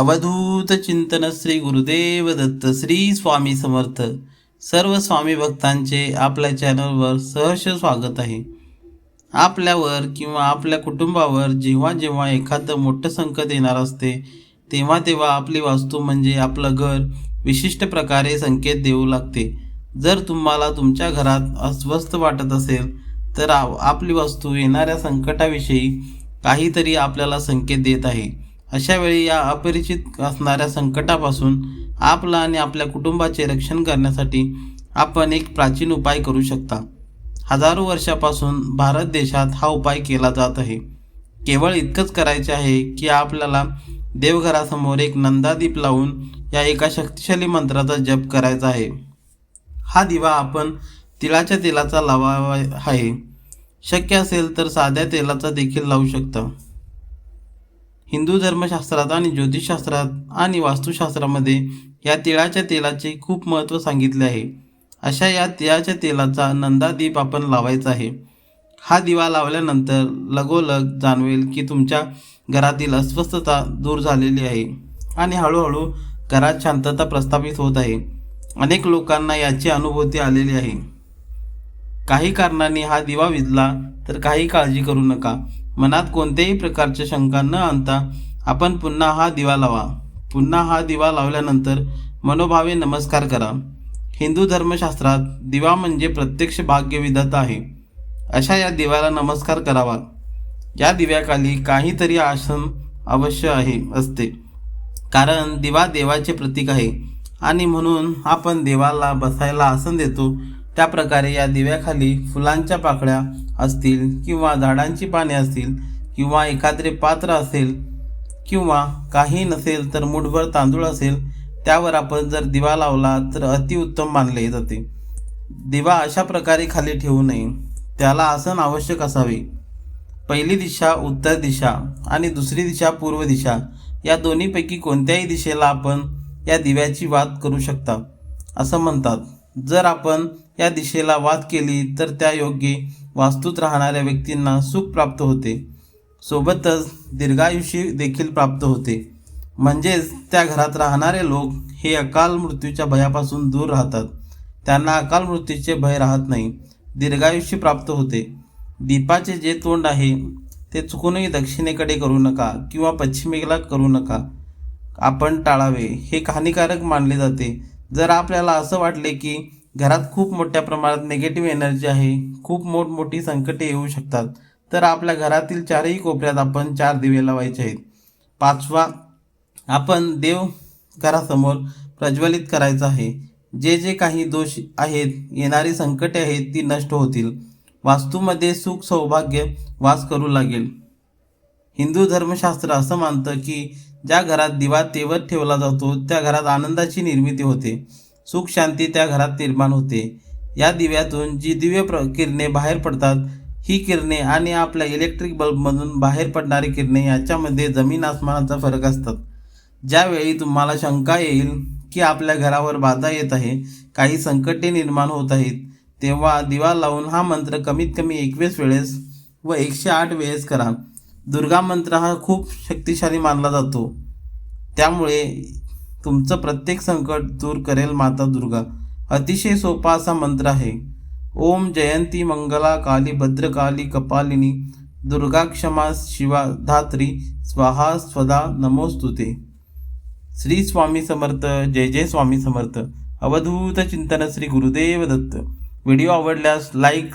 अवधूत चिंतन श्री गुरुदेव दत्त श्री स्वामी समर्थ. सर्व स्वामी भक्तांचे आपल्या चॅनलवर सहर्ष स्वागत आहे. आपल्यावर किंवा आपल्या कुटुंबावर जेव्हा जेव्हा एखादं मोठं संकट येणार असते तेव्हा तेव्हा आपली वास्तू म्हणजे आपलं घर विशिष्ट प्रकारे संकेत देऊ लागते. जर तुम्हाला तुमच्या घरात अस्वस्थ वाटत असेल तर आपली वास्तू येणाऱ्या संकटाविषयी काहीतरी आपल्याला संकेत देत आहे. अशावेळी या अपरिचित असणाऱ्या संकटापासून आपला आणि आपल्या कुटुंबाचे रक्षण करण्यासाठी आपण एक प्राचीन उपाय करू शकता. हजारो वर्षापासून भारत देशात हा उपाय केला जात आहे. केवळ इतकंच करायचे आहे की आपल्याला देवघरासमोर एक नंदादीप लावून या एका शक्तिशाली मंत्राचा जप करायचा आहे. हा दिवा आपण तिळाच्या तेलाचा लावावा आहे. शक्य असेल तर साध्या तेलाचा देखील लावू शकता. हिंदू धर्मशास्त्रात आणि ज्योतिषशास्त्रात आणि वास्तुशास्त्रामध्ये या तिळाच्या तेलाचे खूप महत्त्व सांगितले आहे. अशा या तिळाच्या तेलाचा नंदादीप आपण लावायचा आहे. हा दिवा लावल्यानंतर लगोलग जाणवेल की तुमच्या घरातील अस्वस्थता दूर झालेली आहे आणि हळूहळू घरात शांतता प्रस्थापित होत आहे. अनेक लोकांना याची अनुभूती आलेली आहे. काही कारणांनी हा दिवा विजला तर काही काळजी करू नका. मनात कोणत्याही प्रकारच्या शंका न आणता आपण पुन्हा हा दिवा लावा. पुन्हा हा दिवा लावल्यानंतर मनोभावे नमस्कार करा. हिंदू धर्मशास्त्रात दिवा म्हणजे प्रत्यक्ष भाग्यविधाता आहे. अशा या दिव्याला नमस्कार करावा. या दिव्याखाली काहीतरी आसन अवश्य आहे असते. कारण दिवा देवाचे प्रतीक आहे आणि म्हणून आपण देवाला बसायला आसन देतो त्या प्रकारे या दिव्याखाली फुलांच्या पाकळ्या असतील किंवा झाडांची पाने असतील किंवा एखादे पात्र असेल किंवा काही नसेल तर मुठभर तांदूळ असेल त्यावर आपण जर दिवा लावला तर अतिउत्तम मानले जाते. दिवा अशा प्रकारे खाली ठेवू नये. त्याला आसन आवश्यक असावे. पहिली दिशा उत्तर दिशा आणि दुसरी दिशा पूर्व दिशा या दोन्हीपैकी कोणत्याही दिशेला आपण या दिव्याची वाद करू शकता असं म्हणतात. जर आपण या दिशेला वाद केली तर त्या योग्य वास्तूत राहणाऱ्या व्यक्तींना सुख प्राप्त होते. सोबतच दीर्घायुष्य देखील प्राप्त होते. म्हणजेच त्या घरात राहणारे लोक हे अकाल मृत्यूच्या भयापासून दूर राहतात. त्यांना अकाल मृत्यूचे भय राहत नाही. दीर्घायुष्य प्राप्त होते. दीपाचे जे तोंड आहे ते चुकूनही दक्षिणेकडे करू नका किंवा पश्चिमेला करू नका. आपण टाळावे हे हानिकारक मानले जाते. जर आपल्याला असं वाटले की घरात खूप मोठ्या प्रमाणात निगेटिव्ह एनर्जी आहे खूप मोठमोठी संकटे येऊ शकतात तर आपल्या घरातील चारही कोपऱ्यात आपण चार दिवे लावायचे आहेत. पाचवा आपण देव घरासमोर प्रज्वलित करायचं आहे. जे जे काही दोष आहेत येणारी संकटे आहेत ती नष्ट होतील. वास्तूमध्ये सुख सौभाग्य वास करू लागेल. हिंदू धर्मशास्त्र असं मानतं की ज्या घरात दिवा तेवत ठेवला जातो त्या घरात आनंदाची निर्मिती होते. सुख शांती त्या घरात निर्माण होते. या दिव्यातून जी दिव्य प्र किरणे बाहेर पडतात ही किरणे आणि आपल्या इलेक्ट्रिक बल्बमधून बाहेर पडणारी किरणे याच्यामध्ये जमीन आसमानाचा फरक असतात. ज्यावेळी तुम्हाला शंका येईल की आपल्या घरावर बाधा येत आहे काही संकटे निर्माण होत आहेत तेव्हा दिवा लावून हा मंत्र कमीत कमी एकवीस वेळेस व एकशे आठ वेळेस करा. दुर्गा मंत्र हा खूप शक्तिशाली मानला जातो. त्यामुळे तुमचं प्रत्येक संकट दूर करेल माता दुर्गा. अतिशय सोपा असा मंत्र आहे. ओम जयंती मंगला काली भद्रकाली कपालिनी दुर्गा क्षमा शिवा धात्री स्वाहा स्वदा नमोस्तुते. श्री स्वामी समर्थ जय जय स्वामी समर्थ. अवधूत चिंतन श्री गुरुदेव दत्त. व्हिडिओ आवडल्यास लाईक